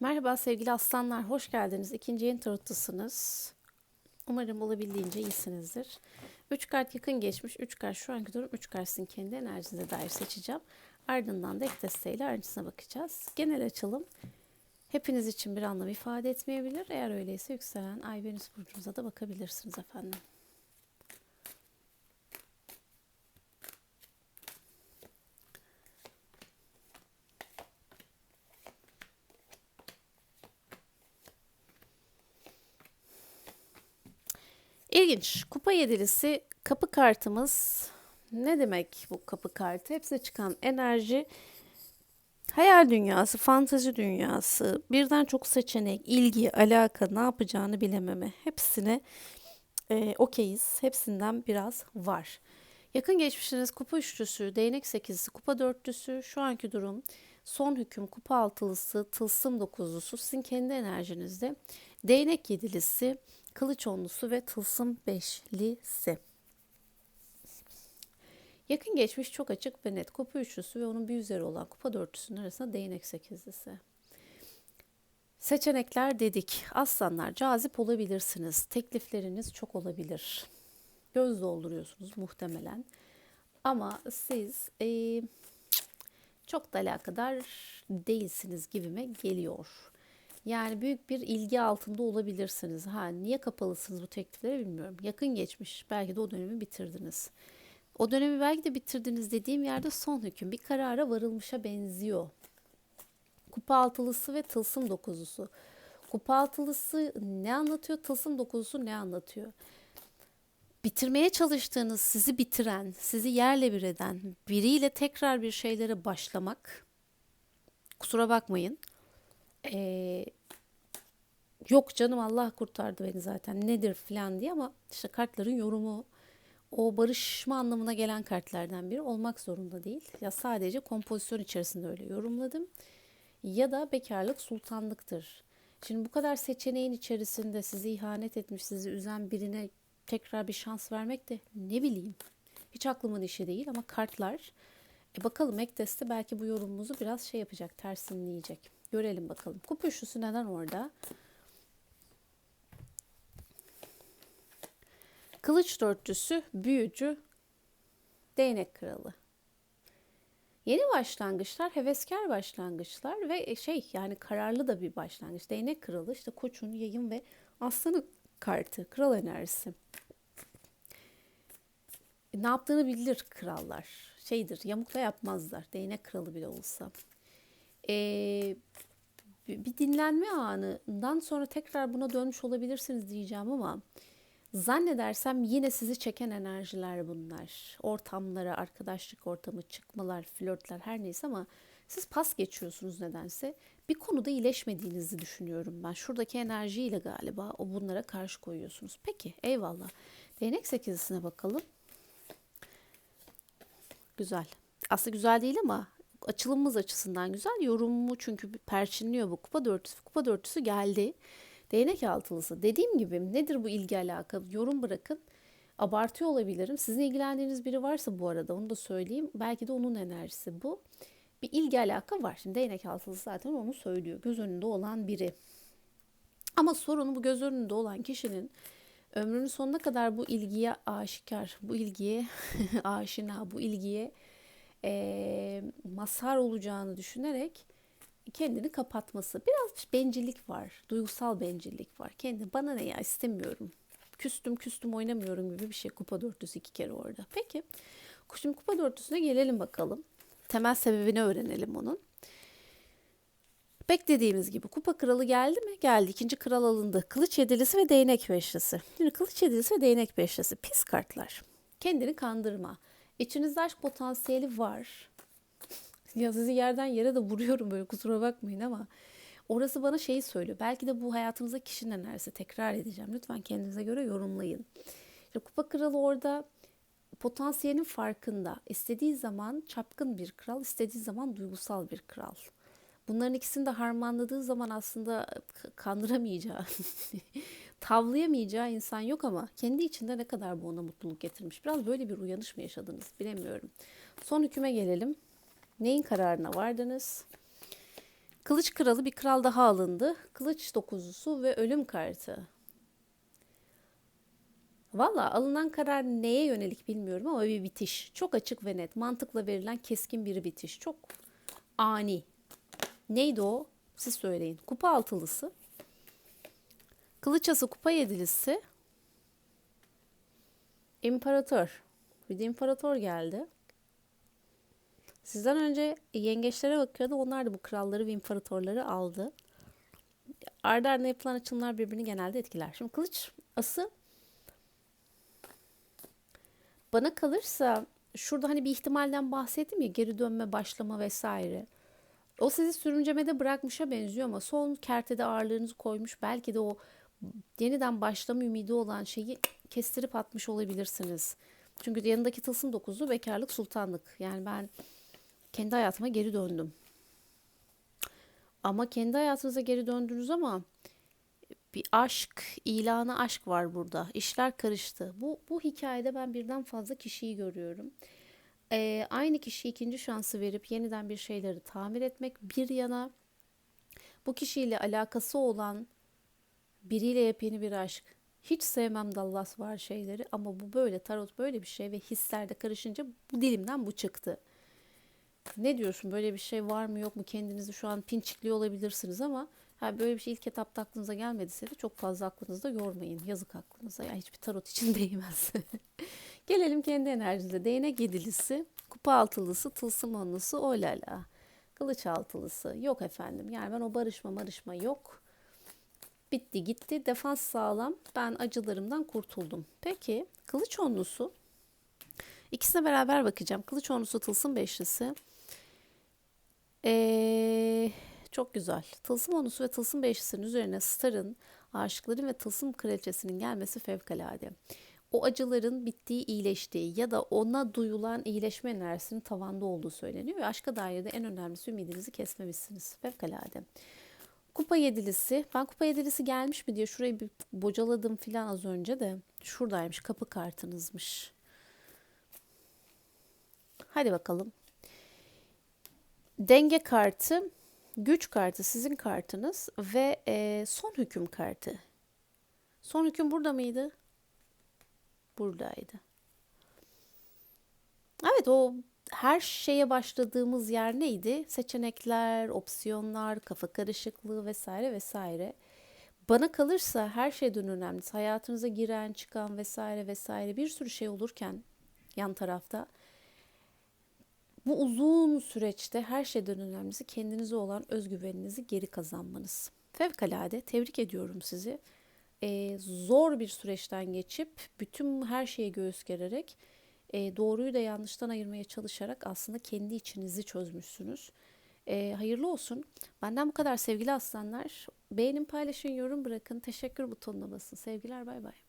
Merhaba sevgili aslanlar, hoş geldiniz. İkinci yeni tarottasınız. Umarım olabildiğince iyisinizdir. 3 kart yakın geçmiş, 3 kart şu anki durum, 3 kart sizin kendi enerjinize dair seçeceğim. Ardından da ek desteğiyle ayrıntısına bakacağız. Genel açılım hepiniz için bir anlam ifade etmeyebilir. Eğer öyleyse yükselen Ay Venüs burcunuza da bakabilirsiniz efendim. İlginç. Kupa yedilisi kapı kartımız. Ne demek bu kapı kartı? Hepsine çıkan enerji hayal dünyası, fantezi dünyası, birden çok seçenek, ilgi, alaka, ne yapacağını bilememe. Hepsine e, okeyiz. Hepsinden biraz var. Yakın geçmişiniz kupa üçlüsü, değnek sekizlisi, kupa dörtlüsü, şu anki durum son hüküm, kupa altılısı, tılsım dokuzlusu sizin kendi enerjinizde. Değnek yedilisi, kılıç onlusu ve tılsım beşlisi. Yakın geçmiş çok açık ve net. Kupa üçlüsü ve onun bir üzeri olan kupa dörtlüsünün arasında değnek sekizlisi. Seçenekler dedik. Aslanlar cazip olabilirsiniz. Teklifleriniz çok olabilir. Göz dolduruyorsunuz muhtemelen. Ama siz e, çok da alakadar değilsiniz gibime geliyor. Yani büyük bir ilgi altında olabilirsiniz. Ha niye kapalısınız bu tekliflere bilmiyorum. Yakın geçmiş. Belki de o dönemi bitirdiniz. O dönemi belki de bitirdiniz dediğim yerde son hüküm bir karara varılmışa benziyor. Kupa altılısı ve tılsım dokuzusu. Kupa altılısı ne anlatıyor? Tılsım dokuzusu ne anlatıyor? Bitirmeye çalıştığınız, sizi bitiren, sizi yerle bir eden biriyle tekrar bir şeylere başlamak. Kusura bakmayın. Ee, yok canım Allah kurtardı beni zaten nedir falan diye ama işte kartların yorumu o barışma anlamına gelen kartlardan biri olmak zorunda değil. Ya sadece kompozisyon içerisinde öyle yorumladım. Ya da bekarlık sultanlıktır. Şimdi bu kadar seçeneğin içerisinde sizi ihanet etmiş, sizi üzen birine tekrar bir şans vermek de ne bileyim. Hiç aklımın işi değil ama kartlar. E bakalım Ekdes'te belki bu yorumumuzu biraz şey yapacak, tersinleyecek. Görelim bakalım. Kupa üçlüsü neden orada? Kılıç dörtlüsü, büyücü, değnek kralı. Yeni başlangıçlar, heveskar başlangıçlar ve şey yani kararlı da bir başlangıç. Değnek kralı işte koçun, yayın ve aslanın kartı, kral enerjisi. Ne yaptığını bilir krallar. Şeydir, yamukla yapmazlar. Değnek kralı bile olsa. Ee, bir dinlenme anından sonra tekrar buna dönmüş olabilirsiniz diyeceğim ama zannedersem yine sizi çeken enerjiler bunlar. Ortamlara, arkadaşlık ortamı, çıkmalar, flörtler her neyse ama siz pas geçiyorsunuz nedense. Bir konuda iyileşmediğinizi düşünüyorum ben. Şuradaki enerjiyle galiba o bunlara karşı koyuyorsunuz. Peki eyvallah. Değnek sekizisine bakalım. Güzel. Aslında güzel değil ama açılımımız açısından güzel. Yorumumu çünkü perçinliyor bu kupa dörtüsü. Kupa dörtüsü geldi. Değnek altılısı. Dediğim gibi nedir bu ilgi alaka? Yorum bırakın. Abartıyor olabilirim. Sizin ilgilendiğiniz biri varsa bu arada onu da söyleyeyim. Belki de onun enerjisi bu. Bir ilgi alaka var. Şimdi değnek altılısı zaten onu söylüyor. Göz önünde olan biri. Ama sorun bu göz önünde olan kişinin ömrünün sonuna kadar bu ilgiye aşikar, bu ilgiye aşina, bu ilgiye e, mazhar olacağını düşünerek kendini kapatması. Biraz bencillik var. Duygusal bencillik var. Kendi bana ne ya istemiyorum. Küstüm küstüm oynamıyorum gibi bir şey. Kupa dörtlüsü iki kere orada. Peki. Şimdi kupa dörtlüsüne gelelim bakalım. Temel sebebini öğrenelim onun. Beklediğimiz gibi kupa kralı geldi mi? Geldi. İkinci kral alındı. Kılıç yedilisi ve değnek beşlisi. Şimdi kılıç yedilisi ve değnek beşlisi. Pis kartlar. Kendini kandırma. İçinizde aşk potansiyeli var. Ya sizi yerden yere de vuruyorum böyle kusura bakmayın ama orası bana şeyi söylüyor. Belki de bu hayatımızda kişinin enerjisi tekrar edeceğim. Lütfen kendinize göre yorumlayın. İşte kupa kralı orada potansiyelin farkında. İstediği zaman çapkın bir kral, istediği zaman duygusal bir kral. Bunların ikisini de harmanladığı zaman aslında kandıramayacağı, tavlayamayacağı insan yok ama kendi içinde ne kadar bu ona mutluluk getirmiş. Biraz böyle bir uyanış mı yaşadınız bilemiyorum. Son hüküme gelelim. Neyin kararına vardınız? Kılıç kralı bir kral daha alındı. Kılıç dokuzusu ve ölüm kartı. Valla alınan karar neye yönelik bilmiyorum ama bir bitiş. Çok açık ve net. Mantıkla verilen keskin bir bitiş. Çok ani. Neydi o? Siz söyleyin. Kupa altılısı. Kılıçası kupa yedilisi. İmparator. Bir de imparator geldi. Sizden önce yengeçlere bakıyordu. Onlar da bu kralları ve imparatorları aldı. Arda ardına yapılan açılımlar birbirini genelde etkiler. Şimdi kılıç ası bana kalırsa şurada hani bir ihtimalden bahsettim ya geri dönme, başlama vesaire. O sizi sürüncemede bırakmışa benziyor ama son kertede ağırlığınızı koymuş. Belki de o yeniden başlama ümidi olan şeyi kestirip atmış olabilirsiniz. Çünkü yanındaki tılsım dokuzu bekarlık sultanlık. Yani ben kendi hayatıma geri döndüm. Ama kendi hayatınıza geri döndünüz ama bir aşk, ilanı aşk var burada. İşler karıştı. Bu, bu hikayede ben birden fazla kişiyi görüyorum. Ee, aynı kişi ikinci şansı verip yeniden bir şeyleri tamir etmek bir yana bu kişiyle alakası olan biriyle yepyeni bir aşk. Hiç sevmem Dallas var şeyleri ama bu böyle tarot böyle bir şey ve hislerde karışınca bu dilimden bu çıktı. Ne diyorsun böyle bir şey var mı yok mu kendinizi şu an pinçikliyor olabilirsiniz ama ha, böyle bir şey ilk etapta aklınıza gelmediyse de çok fazla aklınızda yormayın. Yazık aklınıza ya hiçbir tarot için değmez. Gelelim kendi enerjinize. Değnek yedilisi, kupa altılısı, tılsım onlusu, olala. Kılıç altılısı. Yok efendim. Yani ben o barışma marışma yok. Bitti gitti. Defans sağlam. Ben acılarımdan kurtuldum. Peki kılıç onlusu. İkisine beraber bakacağım. Kılıç onlusu tılsım beşlisi. Ee, çok güzel. Tılsım onusu ve tılsım beşlisinin üzerine Star'ın, aşıkların ve tılsım kraliçesinin gelmesi fevkalade. O acıların bittiği, iyileştiği ya da ona duyulan iyileşme enerjisinin tavanda olduğu söyleniyor. Ve aşka dair de en önemlisi ümidinizi kesmemişsiniz. Fevkalade. Kupa yedilisi. Ben kupa yedilisi gelmiş mi diye şurayı bir bocaladım filan az önce de. Şuradaymış kapı kartınızmış. Hadi bakalım. Denge kartı, güç kartı sizin kartınız ve e, son hüküm kartı. Son hüküm burada mıydı? Buradaydı. Evet o her şeye başladığımız yer neydi? Seçenekler, opsiyonlar, kafa karışıklığı vesaire vesaire. Bana kalırsa her şeyden önemlisi hayatınıza giren, çıkan vesaire vesaire bir sürü şey olurken yan tarafta bu uzun süreçte her şeyden önemlisi kendinize olan özgüveninizi geri kazanmanız. Fevkalade tebrik ediyorum sizi. Ee, zor bir süreçten geçip bütün her şeye göğüs gererek e, doğruyu da yanlıştan ayırmaya çalışarak aslında kendi içinizi çözmüşsünüz. E, hayırlı olsun. Benden bu kadar sevgili aslanlar. Beğenin, paylaşın, yorum bırakın. Teşekkür butonuna basın. Sevgiler, bay bay.